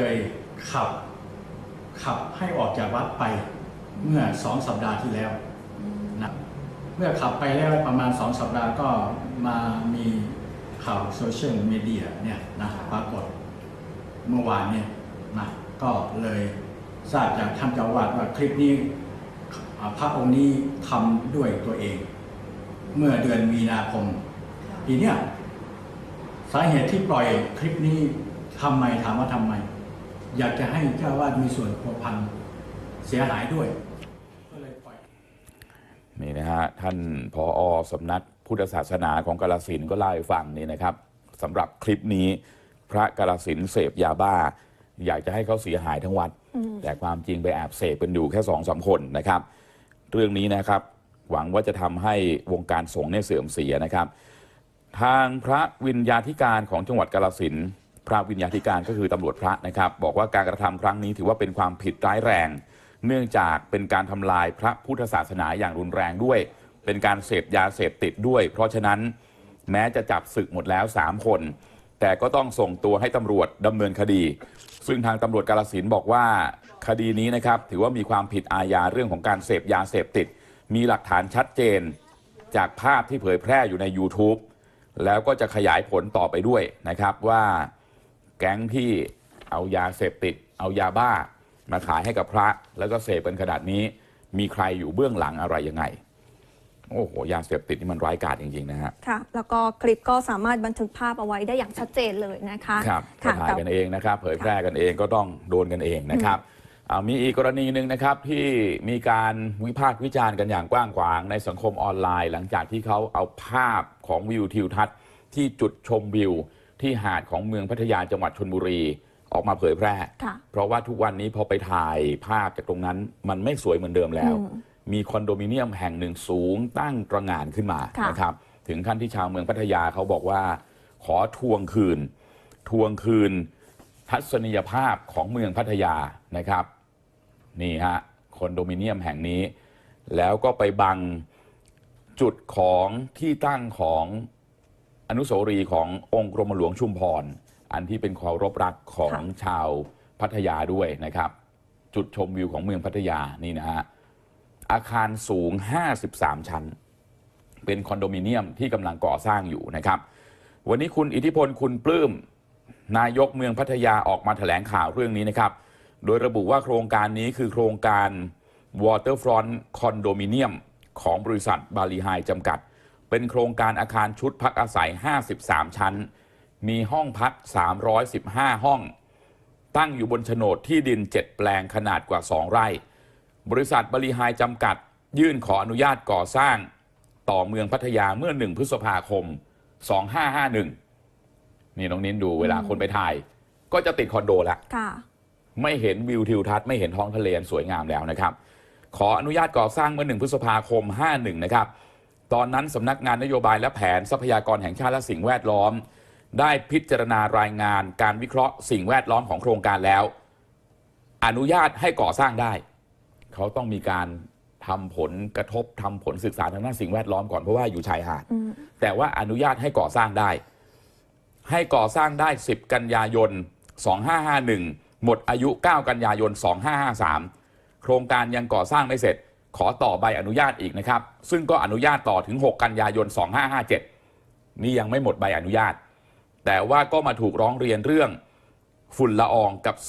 เลยขับขับให้ออกจากวัดไปเมื่อสองสัปดาห์ที่แล้วนะเมื่อขับไปแล้วประมาณสองสัปดาห์ก็มามีข่าวโซเชียลมีเดียเนี่ยนะปรากฏเมื่อวานเนี่ยนะก็เลยทราบจากท่านเจ้าอาวาดว่าคลิปนี้อ่าพระองค์นี้ทำด้วยตัวเอง เมื่อเดือนมีนาคมปีเนี้ยสาเหตุที่ปล่อยคลิปนี้ทำไมถามว่าทำไม อยากจะให้เจ้าอาวาดมีส่วนผัวพันเสียหายด้วยก็เลยปล่อยนี่นะฮะท่านผออสำนักพุทธศาสนาของกาลสินธุ์ก็เล่าให้ฟังนี่นะครับสำหรับคลิปนี้พระกาลสินธุ์เสพยาบ้า อยากจะให้เขาเสียหายทั้งวัด แต่ความจริงไปแอบเสพกันอยู่แค่สองสามคนนะครับ เรื่องนี้นะครับหวังว่าจะทำให้วงการสงฆ์เนี่ยเสื่อมเสียนะครับ ทางพระวิญญาธิการของจังหวัดกาลสินธุ์ พระวิญญาธิการก็คือตำรวจพระนะครับ บอกว่าการกระทำครั้งนี้ถือว่าเป็นความผิดร้ายแรง เนื่องจากเป็นการทำลายพระพุทธศาสนาอย่างรุนแรงด้วย เป็นการเสพยาเสพติดด้วย เพราะฉะนั้นแม้จะจับศึกหมดแล้ว 3 คน แต่ก็ต้องส่งตัวให้ตำรวจดำเนินคดี ซึ่งทางตำรวจกาลสินบอกว่าคดีนี้นะครับถือว่ามีความผิดอาญาเรื่องของการเสพยาเสพติด มีหลักฐานชัดเจน จากภาพที่เผยแพร่อยู่ใน YouTube แล้วก็จะขยายผลต่อไปด้วยนะครับว่า แก๊งที่เอายาเสพติด เอายาบ้ามาขายให้กับพระ แล้วก็เสพเป็นขนาดนี้ มีใครอยู่เบื้องหลังอะไรยังไง โอ้โห ยาเสพติดนี่มันร้ายกาจจริง ๆ นะฮะ ค่ะ แล้วก็คลิปก็สามารถบันทึกภาพเอาไว้ได้อย่างชัดเจนเลยนะคะครับก็ค่ะถ่ายแต่กันเองนะครับ เผยแพร่กันเองก็ต้องโดนกันเองนะครับอ่ามีอีกกรณีหนึ่งนะครับที่มีการวิพากษ์วิจารณ์กันอย่างกว้างขวางในสังคมออนไลน์ หลังจากที่เขาเอาภาพของวิวทิวทัศน์ที่จุดชมวิว ที่หาดของเมืองพัทยาจังหวัดชนบุรีออกมาเผยแพร่ค่ะเพราะว่าทุกวันนี้พอไปถ่ายภาพจากตรงนั้นมันไม่สวยเหมือนเดิมแล้วอืมมีคอนโดมิเนียมแห่งหนึ่งสูงตั้งตระหง่านขึ้นมาค่ะนะครับถึงขั้นที่ชาวเมืองพัทยาเขาบอกว่า ขอทวงคืน ทวงคืน ทัศนียภาพของเมืองพัทยานะครับ นี่ฮะคอนโดมิเนียมแห่งนี้ แล้วก็ไปบังจุดของที่ตั้งของ อนุสาวรีย์ขององค์กรมหลวงชุมพร อันที่เป็นความรบรักของค่ะชาวพัทยาด้วยนะครับ จุดชมวิวของเมืองพัทยานี่นะฮะอาคารสูง 53 ชั้น เป็นคอนโดมิเนียมที่กำลังก่อสร้างอยู่นะครับ วันนี้คุณอิทธิพลคุณปลื้มนายกเมืองพัทยาออกมาแถลงข่าวเรื่องนี้นะครับ โดยระบุว่าโครงการนี้คือโครงการ Waterfront Condominium ของบริษัทบาลีไฮจำกัด เป็นโครงการอาคารชุดพักอาศัย 53 ชั้น มีห้องพัก 315 ห้อง ตั้งอยู่บนโฉนดที่ดิน 7 แปลงขนาดกว่า 2 ไร่ บริษัทบริหายจำกัด ยื่นขออนุญาตก่อสร้าง ต่อเมืองพัทยาเมื่อ 1 พฤษภาคม 2551 นี่น้องนิ้นดูเวลาคนไปถ่าย ก็จะติดคอนโดละค่ะไม่เห็นวิวทิวทัศน์ไม่เห็นท้องทะเลสวยงามแล้วนะครับ ขออนุญาตก่อสร้างเมื่อ 1 พฤษภาคม 51 นะครับ ตอนนั้นสำนักงานนโยบายและแผนทรัพยากรแห่งชาติและสิ่งแวดล้อม ได้พิจารณารายงานการวิเคราะห์สิ่งแวดล้อมของโครงการแล้ว อนุญาตให้ก่อสร้างได้ เขาต้องมีการทำผลกระทบทำผลศึกษาทางด้านสิ่งแวดล้อมก่อนเพราะว่าอยู่ชายหาดแต่ว่าอนุญาตให้ก่อสร้างได้ ให้ก่อสร้างได้ 10 กันยายน 2551 หมดอายุ 9 กันยายน 2553 โครงการยังก่อสร้างไม่เสร็จ ขอต่อใบอนุญาตอีกนะครับ ซึ่งก็อนุญาตต่อถึง 6 กันยายน 2557 นี่ยังไม่หมดใบอนุญาต แต่ว่าก็มาถูกร้องเรียนเรื่องฝุ่นละอองกับเศ